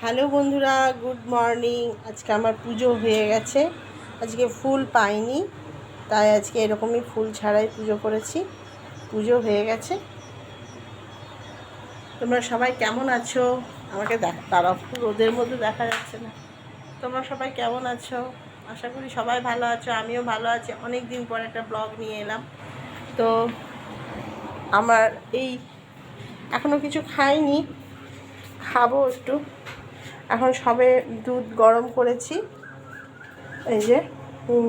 Hello বন্ধুরা, good morning. আজকে আমার পুজো হয়ে গেছে। আজকে ফুল পাইনি, তাই আজকে এরকমই ফুল ছাড়াই পুজো করেছি। পুজো হয়ে গেছে। তোমরা সবাই কেমন আছো? আমাকে দেখ তারা রোদের মধ্যে দেখা যাচ্ছে না। তোমরা সবাই কেমন আছো? আশা করি সবাই ভালো আছো, আমিও ভালো আছি। অনেক দিন পর একটা ব্লগ নিয়ে এলাম। তো আমার এই এখনও কিছু খাইনি, খাব একটু। এখন সবে দুধ গরম করেছি। এই যে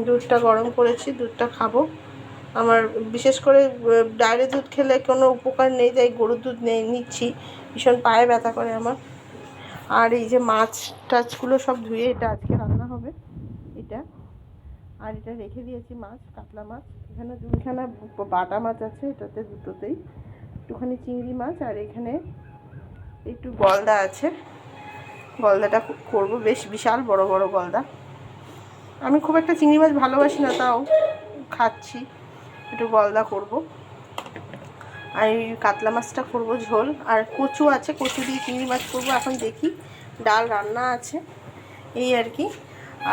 দুধটা গরম করেছি, দুধটা খাব। আমার বিশেষ করে ডাইরে দুধ খেলে কোনো উপকার নেই, তাই গরুর দুধ নেই নিচ্ছি। ভীষণ পায়ে ব্যথা করে আমার। আর এই যে মাছ টাছগুলো সব ধুয়ে এটা আজকে রান্না হবে, এটা। আর এটা রেখে দিয়েছি মাছ, কাতলা মাছ। এখানে দুখানা বাটা মাছ আছে, এটাতে দুটোতেই। একটুখানি চিংড়ি মাছ আর এখানে একটু গলদা আছে। গলদাটা করব, বেশ বিশাল, বড় বড় গলদা। আমি খুব একটা চিংড়ি মাছ ভালোবাসি না, তাও খাচ্ছি, একটু গলদা করব। আর কাতলা মাছটা করব ঝোল, আর কচু আছে, কচু দিয়ে চিংড়ি মাছ করব। এখন দেখি ডাল রান্না আছে, এই আর কি।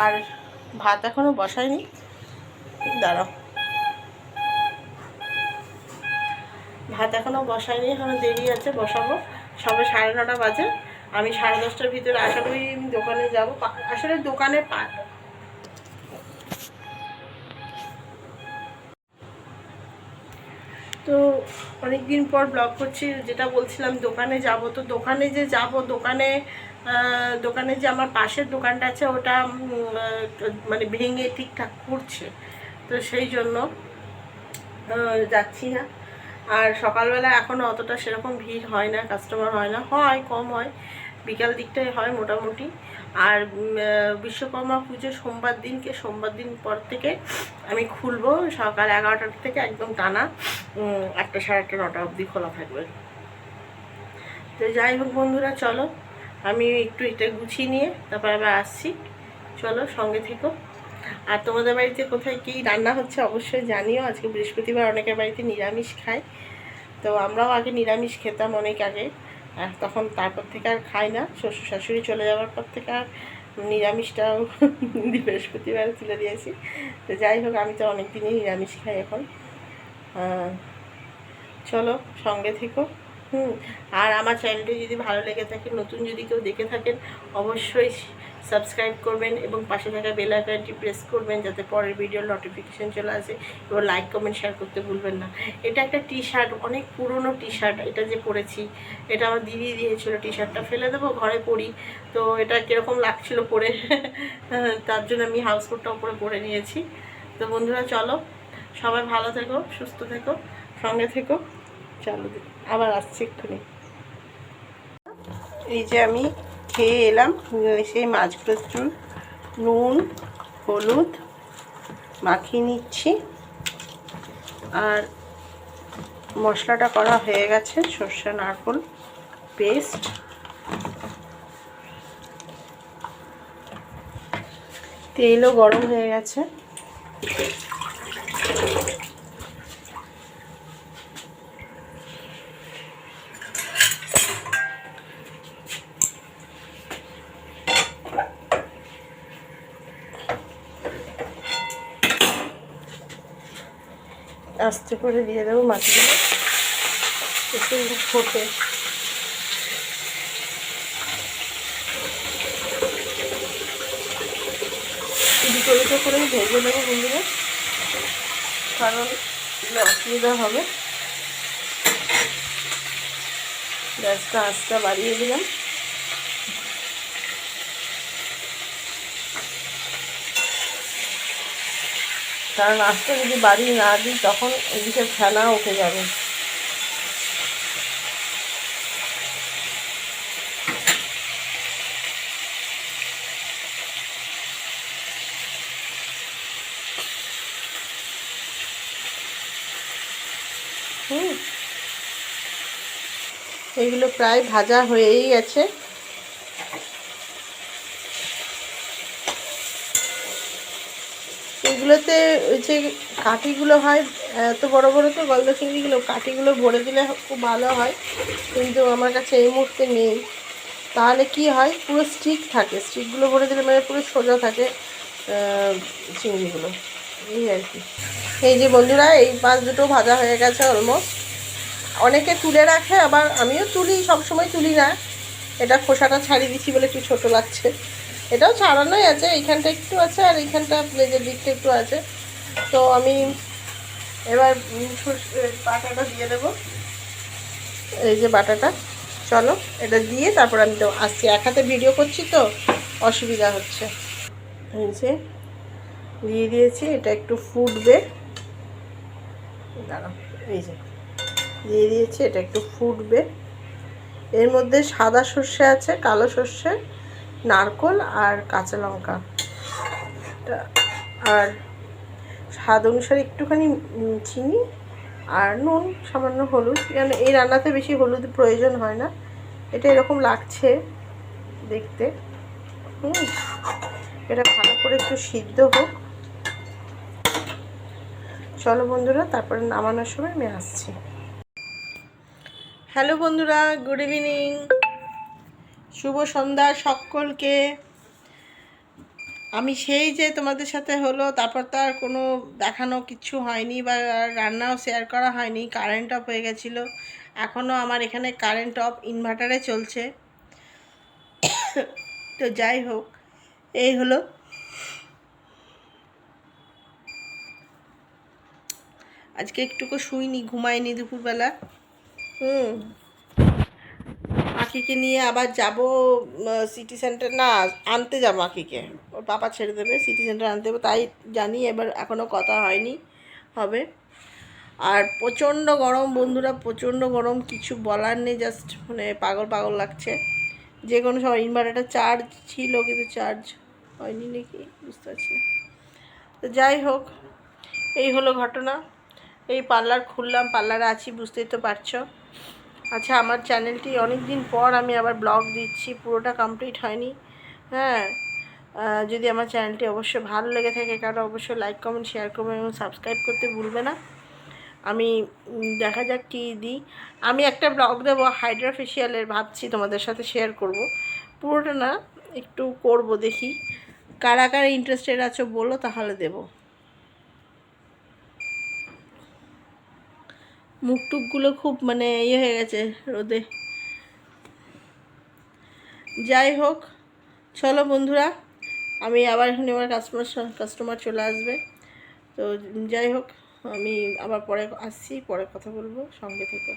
আর ভাত এখনও বসায়নি, দাঁড়াও। ভাত এখনও বসায়নি এখনও দেরি আছে, বসাবো। সবে সাড়ে নটা বাজে। আমি সাড়ে দশটার ভিতরে আশা করি আমি দোকানে যাব। আসলে দোকানে পা তো অনেক দিন পর ব্লগ করছি, যেটা বলছিলাম দোকানে যাব। তো দোকানে যে যাব, দোকানে দোকানে যে আমার পাশের দোকানটা আছে, ওটা মানে ভেঙে ঠিকঠাক করছে। তো সেই জন্য যাচ্ছি না। আর সকালবেলা এখনও অতটা সেরকম ভিড় হয় না কাস্টমার হয় না। হয়, কম হয়। বিকাল দিকটাই হয় মোটামুটি। আর বিশ্বকর্মা পুজো সোমবার দিনকে, সোমবার দিন পর থেকে আমি খুলবো, সকাল এগারোটা থেকে একদম টানা একটা সাড়ে আটটা, নটা অবধি খোলা থাকবে। তো যাই হোক বন্ধুরা, চলো, আমি একটু এটা গুছিয়ে নিয়ে তারপর আবার আসছি। চলো, সঙ্গে থেকো। আর তোমাদের বাড়িতে কোথায় কী রান্না হচ্ছে অবশ্যই জানিও। আজকে বৃহস্পতিবার অনেকের বাড়িতে নিরামিষ খায়। তো আমরাও আগে নিরামিষ খেতাম অনেক আগে। আর তখন তারপর থেকে আর খাই না, শ্বশুর শাশুড়ি চলে যাওয়ার পর থেকে আর নিরামিষটাও বৃহস্পতিবার তুলে দিয়েছি। তো যাই হোক, আমি তো অনেক দিনই নিরামিষ খাই এখন। চলো সঙ্গে থেকো। হুম। আর আমার চ্যানেলটি যদি ভালো লেগে থাকে, নতুন যদি কেউ দেখে থাকেন, অবশ্যই সাবস্ক্রাইব করবেন এবং পাশে থাকা বেল আইকনটি প্রেস করবেন যাতে পরের ভিডিওর নোটিফিকেশান চলে আসে এবং লাইক কমেন্ট শেয়ার করতে ভুলবেন না। এটা একটা টি শার্ট অনেক পুরনো টি শার্ট এটা যে পরেছি, এটা আমার দিদি দিয়েছিল টি শার্টটা ফেলে দেবো, ঘরে পরি। তো এটা কীরকম লাগছিল পরে, তার জন্য আমি হাউস কোটটা উপরে পরে নিয়েছি। তো বন্ধুরা, চলো, সবাই ভালো থেকো, সুস্থ থেকো, সঙ্গে থেকো, চলো আবার আসছি এক্ষুনি। এই যে আমি খেয়ে এলাম, সেই মাছগুলো একটু নুন, হলুদ মাখিয়ে নিচ্ছি। আর মশলাটা করা হয়ে গেছে, সর্ষে নারকোল পেস্ট। তেলও গরম হয়ে গেছে। আস্তে করে দিয়ে দেবো মাছগুলো। একটু ফোটে দুটো দুটো করে ভেজে নেব বন্ধুরা। কারণ অসুবিধা হবে। গ্যাসটা আস্তে বাড়িয়ে দিলাম। কারণ আস্তে যদি বাড়ি না দিই, তখন এদিকে ফেনা উঠে যাবে। হুম। এগুলো প্রায় ভাজা হয়েই গেছে এগুলোতে যে কাঠিগুলো হয়, এত বড় বড় তো গলদা চিংড়িগুলো কাঠিগুলো ভরে দিলে খুব ভালো হয়। কিন্তু আমার কাছে এই মুহূর্তে নেই। তাহলে কি হয়? পুরো স্টিক থাকে। স্টিকগুলো ভরে দিলে মানে পুরো সোজা থাকে চিংড়িগুলো এই আর কি। এই যে বন্ধুরা, এই মাছ দুটো ভাজা হয়ে গেছে অলমোস্ট অনেকে তুলে রাখে, আবার আমিও তুলি, সবসময় তুলি না। এটা খোসাটা ছাড়িয়ে দিচ্ছি বলে একটু ছোটো লাগছে। এটাও ছাড়ানোই আছে, এইখানটা একটু আছে আর এইখানটা প্লেজের দিকটা একটু আছে। তো আমি এবার বাটাটা দিয়ে দেবো। এই যে বাটাটা, চলো, এটা দিয়ে তারপর আমি তো আসছি। এক হাতে ভিডিও করছি তো, অসুবিধা হচ্ছে। এই যে, দিয়ে দিয়েছি, এটা একটু ফুটবে। এই যে, দিয়ে দিয়েছি, এটা একটু ফুটবে। এর মধ্যে সাদা সর্ষে আছে, কালো সর্ষে। নারকোল আর কাঁচা লঙ্কা। আর স্বাদ অনুসারে একটুখানি চিনি আর নুন, সামান্য হলুদ। কেন, এই রান্নাতে বেশি হলুদ প্রয়োজন হয় না। এটা এরকম লাগছে দেখতে। হুম, এটা ভালো করে একটু সিদ্ধ হোক। চলো বন্ধুরা, তারপরে নামানোর সময় আমি আসছি। হ্যালো বন্ধুরা, গুড ইভিনিং। শুভ সন্ধ্যা সকলকে। আমি সেই যে তোমাদের সাথে হলো, তারপর তো আর কোনো দেখানো কিছু হয়নি বা রান্নাও শেয়ার করা হয়নি কারেন্ট অফ হয়ে গেছিল। এখনও আমার এখানে কারেন্ট অফ ইনভার্টারে চলছে। তো যাই হোক, এই হলো। আজকে একটুকু শুইনি, ঘুমাইনি দুপুরবেলা। হুম। আখিকে নিয়ে আবার যাব সিটি সেন্টার না, আনতে যাব আখিকে ওর পাপা ছেড়ে দেবে সিটি সেন্টার আনতে যাব, তাই জানি এবার এখনও কথা হয়নি, হবে। আর প্রচণ্ড গরম, বন্ধুরা, প্রচণ্ড গরম, কিছু বলার নেই জাস্ট মানে পাগল পাগল লাগছে। যে কোনো সময় ইনভার্টারটা চার্জ ছিল, কিন্তু চার্জ হয়নি নাকি, বুঝতে পারছি না। তো যাই হোক, এই হলো ঘটনা। এই পার্লার খুললাম পার্লারে আছি, বুঝতেই তো পারছ। আচ্ছা আমার চ্যানেলটি অনেক দিন পর আমি আবার ব্লগ দিচ্ছি, পুরোটা কমপ্লিট হয়নি। হ্যাঁ যদি আমার চ্যানেলটি অবশ্যই ভালো লেগে থাকে কারও অবশ্যই লাইক, কমেন্ট, শেয়ার করবে এবং সাবস্ক্রাইব করতে ভুলবে না। আমি দেখা যাক কী দিই। আমি একটা ব্লগ দেবো হাইড্রা ফেশিয়ালের ভাবছি তোমাদের সাথে শেয়ার করব। পুরোটা না, একটু করব দেখি। কারা কারা ইন্টারেস্টেড আছো বলো, তাহলে দেবো। মুখ টুকগুলো খুব মানে ইয়ে হয়ে গেছে রোদে। যাই হোক, চলো বন্ধুরা, আমি আবার এখানে আমার কাস্টমার কাস্টমার চলে আসবে। তো যাই হোক, আমি আবার পরে আসছি, পরে কথা বলব, সঙ্গে থেকে।